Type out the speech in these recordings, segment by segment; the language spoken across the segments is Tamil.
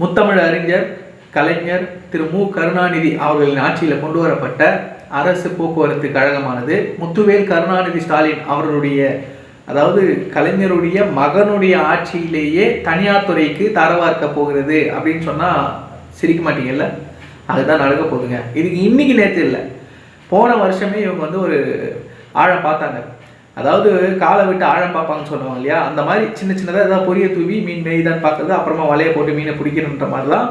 முத்தமிழ் அறிஞர் கலைஞர் திரு மு. கருணாநிதி அவர்களின் ஆட்சியில் கொண்டு வரப்பட்ட அரசு போக்குவரத்து கழகமானது முத்துவேல் கருணாநிதி ஸ்டாலின் அவர்களுடைய அதாவது கலைஞருடைய மகனுடைய ஆட்சியிலேயே தனியார் துறைக்கு தரவார்க்க போகிறது அப்படின்னு சொன்னால் சிரிக்க மாட்டீங்கல்ல? அதுதான் நடக்க போகுதுங்க. இதுக்கு இன்னைக்கு நேற்று இல்லை. போன வருஷமே இவங்க வந்து ஒரு ஆழ பார்த்தாங்க. அதாவது காலை விட்டு ஆழம் பார்ப்பாங்கன்னு சொல்லுவாங்க இல்லையா? அந்த மாதிரி சின்ன சின்னதாக ஏதாவது பொரிய தூவி மீன் மெய்தான் பார்க்குறது அப்புறமா வலையை போட்டு மீனை பிடிக்கணுன்ற மாதிரிலாம்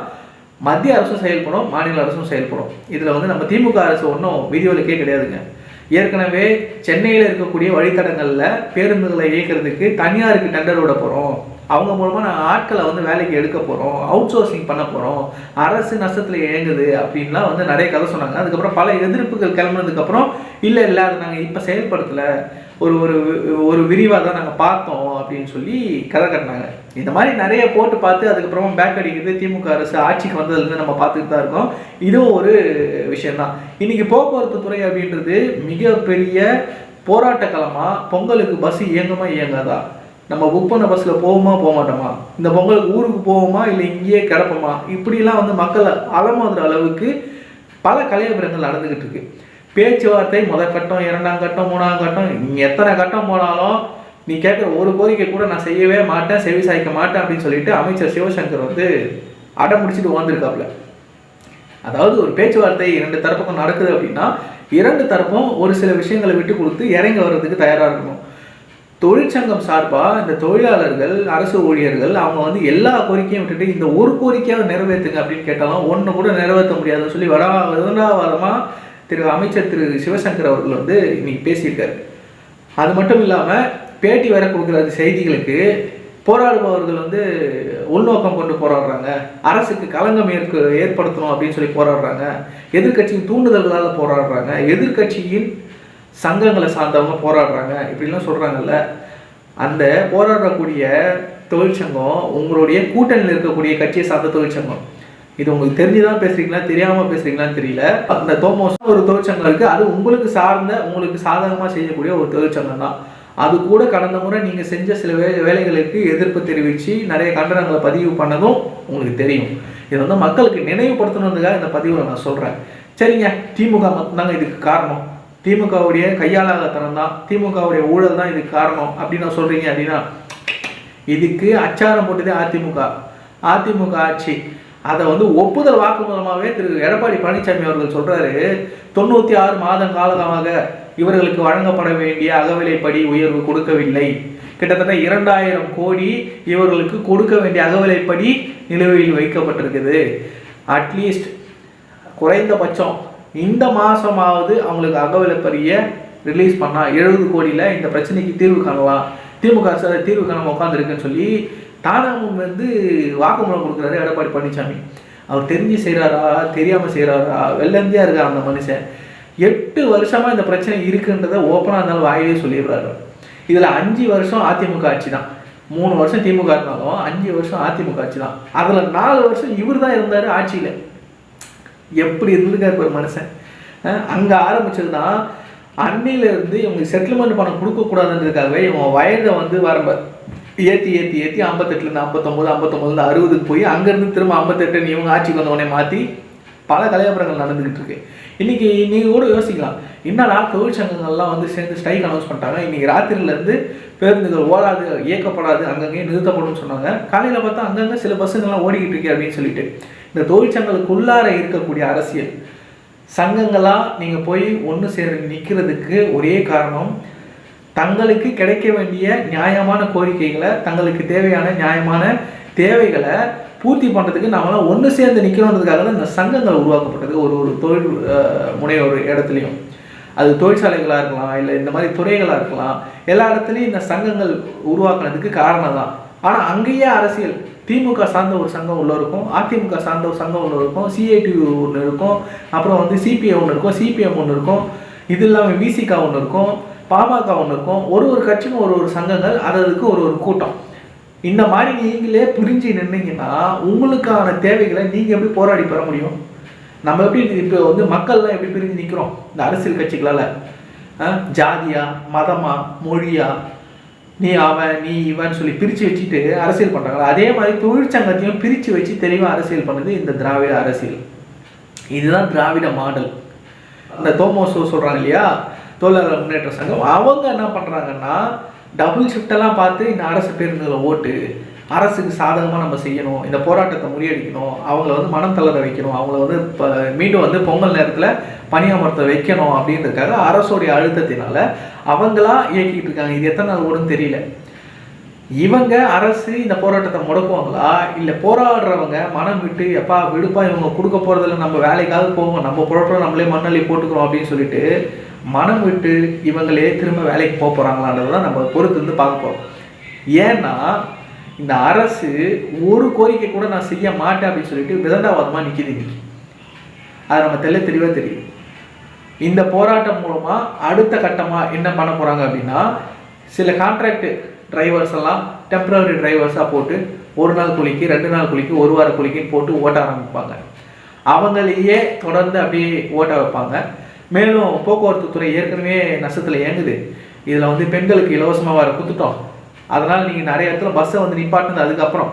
மத்திய அரசும் செயல்படும் மாநில அரசும் செயல்படும். இதில் வந்து நம்ம திமுக அரசு ஒன்றும் விதிவிலக்கே கிடையாதுங்க. ஏற்கனவே சென்னையில் இருக்கக்கூடிய வழித்தடங்களில் பேருந்துகளை இயக்கிறதுக்கு தனியாருக்கு டெண்டர் விட போகிறோம் அவங்க மூலமாக நான் ஆட்களை வந்து வேலைக்கு எடுக்க போகிறோம் அவுட் சோர்சிங் பண்ண போகிறோம் அரசு நஷ்டத்தில் இயங்குது அப்படின்லாம் வந்து நிறைய கதை சொன்னாங்க. அதுக்கப்புறம் பல எதிர்ப்புகள் கிளம்புனதுக்கப்புறம் இல்லை இல்லை அதை நாங்கள் இப்போ செயல்படுத்தலை. ஒரு ஒரு ஒரு விரிவாக தான் நாங்கள் பார்த்தோம் அப்படின்னு சொல்லி கதை கட்டினாங்க. இந்த மாதிரி நிறைய போட்டு பார்த்து அதுக்கப்புறமா பேக் அடிக்கிறது திமுக அரசு ஆட்சிக்கு வந்ததுலேருந்து நம்ம பார்த்துட்டு தான் இருக்கோம். இதுவும் ஒரு விஷயந்தான் இன்றைக்கி போக்குவரத்து துறை அப்படின்றது மிகப்பெரிய போராட்ட களமாக பொங்கலுக்கு பஸ் இயங்குமா இயங்காதா? நம்ம புக் பண்ண பஸ்ஸில் போவோமா போக மாட்டோமா இந்த பொங்கலுக்கு ஊருக்கு போவோமா இல்லை இங்கேயே கிடப்போமா இப்படிலாம் வந்து மக்களை அலமாதுற அளவுக்கு பல கலையபுரங்கள் நடந்துக்கிட்டு இருக்கு. பேச்சுவார்த்தை முதல் கட்டம் இரண்டாம் கட்டம் மூணாம் கட்டம் நீ எத்தனை கட்டம் போனாலும் நீ கேட்குற ஒரு கோரிக்கை கூட நான் செய்யவே மாட்டேன் செவி சாய்க்க மாட்டேன் அப்படின்னு சொல்லிட்டு அமைச்சர் சிவசங்கர் வந்து அடம் முடிச்சுட்டு வாழ்ந்துருக்காப்புல அதாவது ஒரு பேச்சுவார்த்தை இரண்டு தரப்புக்கும் நடக்குது அப்படின்னா இரண்டு தரப்பும் ஒரு சில விஷயங்களை விட்டு கொடுத்து இறங்கி வர்றதுக்கு தயாராக இருக்கணும். தொழிற்சங்கம் சார்பாக இந்த தொழிலாளர்கள் அரசு ஊழியர்கள் அவங்க வந்து எல்லா கோரிக்கையும் விட்டுட்டு இந்த ஒரு கோரிக்கையாவது நிறைவேற்றுங்க அப்படின்னு கேட்டாலும் ஒன்று கூட நிறைவேற்ற முடியாதுன்னு சொல்லி வரா வருடாவாரமாக திரு அமைச்சர் திரு சிவசங்கர் அவர்கள் வந்து இன்னைக்கு பேசியிருக்காரு. அது மட்டும் இல்லாமல் பேட்டி வேற கொடுக்குற செய்திகளுக்கு. போராடுபவர்கள் வந்து உள்நோக்கம் கொண்டு போராடுறாங்க. அரசுக்கு களங்கம் ஏற்க ஏற்படுத்தணும் அப்படின்னு சொல்லி போராடுறாங்க. எதிர்க்கட்சியின் தூண்டுதல்களால் போராடுறாங்க. எதிர்க்கட்சியின் சங்கங்களை சார்ந்தவங்க போராடுறாங்க இப்படிலாம் சொல்கிறாங்கல்ல அந்த போராடக்கூடிய தொழிற்சங்கம் உங்களுடைய கூட்டணியில் இருக்கக்கூடிய கட்சியை சார்ந்த தொழிற்சங்கம் இது உங்களுக்கு தெரிஞ்சுதான் பேசுறீங்களா தெரியாம பேசுறீங்களான்னு தெரியல. அந்த தோமோசம் ஒரு தொழிற்சங்கம் இருக்கு. அது உங்களுக்கு சார்ந்த உங்களுக்கு சாதகமாக செய்யக்கூடிய ஒரு தொழிற்சங்கம் தான். அது கூட கடந்த முறை நீங்க செஞ்ச சில வே வேலைகளுக்கு எதிர்ப்பு தெரிவித்து நிறைய கண்டனங்களை பதிவு பண்ணதும் உங்களுக்கு தெரியும். இது வந்து மக்களுக்கு நினைவுபடுத்தணுன்றதுக்காக இந்த பதிவை நான் சொல்கிறேன் சரிங்க திமுக மட்டும்தாங்க இதுக்கு காரணம். திமுகவுடைய கையாளாகத்தனம் தான் திமுகவுடைய ஊழல் தான் இதுக்கு காரணம் அப்படின்னு நான் அப்படின்னா இதுக்கு அச்சாரம் போட்டதே அதிமுக. அதிமுக ஆட்சி. அதை வந்து ஒப்புதல் வாக்குமூலமாகவே திரு. எடப்பாடி பழனிசாமி அவர்கள் சொல்கிறாரு தொண்ணூற்றி ஆறு மாதம் காலமாக இவர்களுக்கு வழங்கப்பட வேண்டிய அகவிலைப்படி உயர்வு கொடுக்கவில்லை. கிட்டத்தட்ட இரண்டாயிரம் கோடி இவர்களுக்கு கொடுக்க வேண்டிய அகவிலைப்படி நிலுவையில் வைக்கப்பட்டிருக்குது. அட்லீஸ்ட் குறைந்தபட்சம் இந்த மாதமாவது அவங்களுக்கு அகவிலப்பரியை ரிலீஸ் பண்ணால் எழுபது கோடியில் இந்த பிரச்சனைக்கு தீர்வு காணலாம். திமுக அரசு அதை தீர்வு காணாமல் உட்காந்துருக்குன்னு சொல்லி தானாமும் வந்து வாக்குமூலம் கொடுக்குறாரு எடப்பாடி பழனிசாமி. அவர் தெரிஞ்சு செய்கிறாரா தெரியாமல் செய்கிறாரா வெள்ளந்தியாக இருக்கார் அந்த மனுஷன்? எட்டு வருஷமாக இந்த பிரச்சனை இருக்குன்றதை ஓப்பனாக இருந்தாலும் வாயிலே சொல்லிடுறாரு இதில் அஞ்சு வருஷம் அதிமுக ஆட்சி தான். மூணு வருஷம் திமுக இருந்தாலும் அஞ்சு வருஷம் அதிமுக ஆட்சி தான். அதில் நாலு வருஷம் இவர் தான் இருந்தார் ஆட்சியில். எப்படி இருந்திருக்காரு ஒரு மனுஷன். அங்கே ஆரம்பிச்சது தான் அன்னையிலேருந்து இவங்க செட்டில்மெண்ட் பணம் கொடுக்கக்கூடாதுன்றதுக்காகவே இவங்க வயதை வந்து வரம்ப ஏற்றி ஏற்றி ஏற்றி ஐம்பத்தெட்டுலேருந்து ஐம்பத்தொம்போது ஐம்பத்தொம்போதுலேருந்து அறுபதுக்கு போய் அங்கேருந்து திரும்ப ஐம்பத்தெட்டுன்னு இவங்க ஆட்சிக்கு வந்தவொடனே மாற்றி பல கலையாபுரங்கள் நடந்துகிட்டு இருக்கு இன்னைக்கு நீங்கள் கூட யோசிக்கலாம். என்னடா தொழிற்சங்கங்கள்லாம் வந்து சேர்ந்து ஸ்ட்ரைக் அனௌன்ஸ் பண்ணிட்டாங்க. இன்னைக்கு ராத்திரிலேருந்து பேருந்துகள் ஓடாது இயக்கப்படாது அங்கங்கே நிறுத்தப்படும்னு சொன்னாங்க. காலையில் பார்த்தா அங்கங்கே சில பஸ்ஸுங்கள்லாம் ஓடிக்கிட்டு இருக்கு அப்படின்னு சொல்லிட்டு. இந்த தொழிற்சங்கங்களுக்குள்ளார இருக்கக்கூடிய அரசியல். சங்கங்களாக நீங்கள் போய் ஒன்று சேர நிற்கிறதுக்கு ஒரே காரணம் தங்களுக்கு கிடைக்க வேண்டிய நியாயமான கோரிக்கைகளை தங்களுக்கு தேவையான நியாயமான தேவைகளை பூர்த்தி பண்ணுறதுக்கு நம்மளாம் ஒன்று சேர்ந்து நிற்கணுன்றதுக்காக தான் இந்த சங்கங்கள் உருவாக்கப்பட்டது ஒரு ஒரு தொழில் முனையோர் இடத்துலையும். அது தொழிற்சாலைகளாக இருக்கலாம் இல்லை இந்த மாதிரி துறைகளாக இருக்கலாம். எல்லா இடத்துலையும் இந்த சங்கங்கள் உருவாக்குனதுக்கு காரணம் தான் ஆனால் அங்கேயே அரசியல். திமுக சார்ந்த ஒரு சங்கம் உள்ள இருக்கும் அதிமுக சார்ந்த ஒரு சங்கம் ஒன்று இருக்கும் சிஐடி ஒன்று இருக்கும் அப்புறம் வந்து சிபிஐ ஒன்று இருக்கும் சிபிஎம் ஒன்று இருக்கும் இது இல்லாமல் விசிகா ஒன்று இருக்கும் பாமக ஒன்று இருக்கும். ஒரு ஒரு கட்சிக்கும் ஒரு ஒரு சங்கங்கள் அதற்கு ஒரு ஒரு கூட்டம். இந்த மாதிரி நீங்களே பிரிஞ்சு நின்னீங்கன்னா உங்களுக்கான தேவைகளை நீங்கள் எப்படி போராடி பெற முடியும்? நம்ம எப்படி இப்போ வந்து மக்கள்லாம் எப்படி பிரிஞ்சு நிற்கிறோம் இந்த அரசியல் கட்சிகளால். ஜாதியா மதமா மொழியா நீ அவன் நீ இவன் சொல்லி பிரித்து வச்சுட்டு அரசியல் பண்ணுறாங்களா அதே மாதிரி தொழிற்சங்கத்தையும் பிரித்து வச்சு தெளிவாக அரசியல் பண்ணுது இந்த திராவிட அரசியல். இதுதான் திராவிட மாடல். இந்த தோமோசோ சொல்கிறாங்க இல்லையா? தொழிலாளர் முன்னேற்ற சங்கம். அவங்க என்ன பண்ணுறாங்கன்னா டபுள் ஷிஃப்டெல்லாம் பார்த்து இந்த அரசு பேருந்தில் ஓட்டு அரசுக்கு சாதகமாக நம்ம செய்யணும் இந்த போராட்டத்தை முறியடிக்கணும் அவங்கள வந்து மனம் தளர வைக்கணும் அவங்கள வந்து இப்போ மீண்டும் வந்து பொங்கல் நேரத்தில் பணியமர்த்த வைக்கணும் அப்படின்றதுக்காக அரசோடைய அழுத்தத்தினால அவங்களா இயக்கிட்டு இருக்காங்க. இது எத்தனை நாள் ஓடுன்னு தெரியல. இவங்க அரசு இந்த போராட்டத்தை முடக்குவாங்களா? இல்லை போராடுறவங்க மனம் விட்டு எப்பா விடுப்பா இவங்க கொடுக்க போகிறதில்ல நம்ம வேலைக்காக போவோம் நம்ம போராட்டம் நம்மளே மண்ணள்ளி போட்டுக்கிறோம் அப்படின்னு சொல்லிட்டு மனம் விட்டு இவங்களே திரும்ப வேலைக்கு போக போகிறாங்களான்றதை தான் நம்ம பொறுத்து வந்து பார்க்க போகிறோம் ஏன்னா இந்த அரசு ஒரு கோரிக்கை கூட நான் செய்ய மாட்டேன் அப்படின்னு சொல்லிட்டு விதண்டாவாதமாக நிற்கிது இன்னைக்கு. அது நம்ம தெல்ல தெளிவாக தெரியும் இந்த போராட்டம் மூலமாக அடுத்த கட்டமாக என்ன பண்ண போகிறாங்க அப்படின்னா சில கான்ட்ராக்ட் டிரைவர்ஸ் எல்லாம் டெம்பரரி டிரைவர்ஸாக போட்டு ஒரு நாள் குளிக்கு ரெண்டு நாள் குளிக்கு ஒரு வார கூலிக்குன்னு போட்டு ஓட்ட ஆரம்பிப்பாங்க. அவங்களையே தொடர்ந்து அப்படியே ஓட்ட வைப்பாங்க. மேலும் போக்குவரத்து துறை ஏற்கனவே நஷ்டத்தில் இயங்குது. இதில் வந்து பெண்களுக்கு இலவசமாக வர கொடுத்துட்டோம். அதனால் நீங்கள் நிறைய இடத்துல பஸ்ஸை வந்து நிப்பாட்டினது அதுக்கப்புறம்.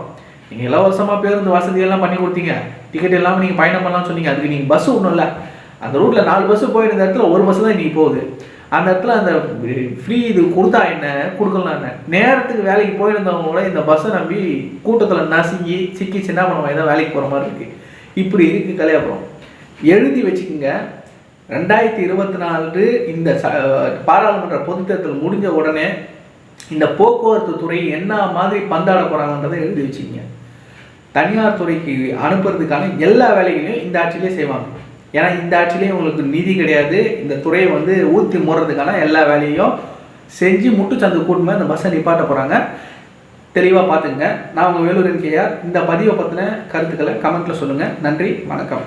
நீங்கள் இலவசமாக பேருந்து வசதியெல்லாம் பண்ணி கொடுத்தீங்க. டிக்கெட் இல்லாமல் நீங்கள் பயணம் பண்ணலாம்னு சொன்னீங்க. அதுக்கு நீங்கள் பஸ்ஸு ஒன்றும் இல்லை. அந்த ரூட்டில் நாலு பஸ்ஸு போயிருந்த இடத்துல ஒரு பஸ்ஸு தான் இன்றைக்கி போகுது. அந்த இடத்துல அந்த ஃப்ரீ இது கொடுத்தா என்ன? கொடுக்கலாம் என்ன? நேரத்துக்கு வேலைக்கு போயிருந்தவங்க கூட இந்த பஸ்ஸை நம்பி கூட்டத்தில் நசுங்கி சிக்கி சின்ன பண்ணுவோம் ஏதோ வேலைக்கு போகிற மாதிரி இருக்குது இப்படி இருக்குது கலையாபுரம். எழுதி வச்சுக்கோங்க. ரெண்டாயிரத்தி இருபத்தி நாலு இந்த ச பாராளுமன்ற பொதுத்தேர்தல் முடிஞ்ச உடனே இந்த போக்குவரத்து துறை என்ன மாதிரி பந்தாட போகிறாங்கன்றதை எழுதி வச்சுங்க தனியார் துறைக்கு அனுப்புறதுக்கான எல்லா வேலைகளையும் இந்த ஆட்சியிலே செய்வாங்க. ஏன்னா இந்த ஆட்சியிலே உங்களுக்கு நிதி கிடையாது. இந்த துறையை வந்து ஊற்றி மூடுறதுக்கான எல்லா வேலையும் செஞ்சு முட்டுச்சந்து கூட்டுமே அந்த பஸ்ஸை நிப்பாட்ட போகிறாங்க தெளிவாக பார்த்துங்க நான் உங்கள் வேலூரின் கேஆர் இந்த பதிவை பற்றின கருத்துக்களை கமெண்ட்டில் சொல்லுங்கள் நன்றி. வணக்கம்.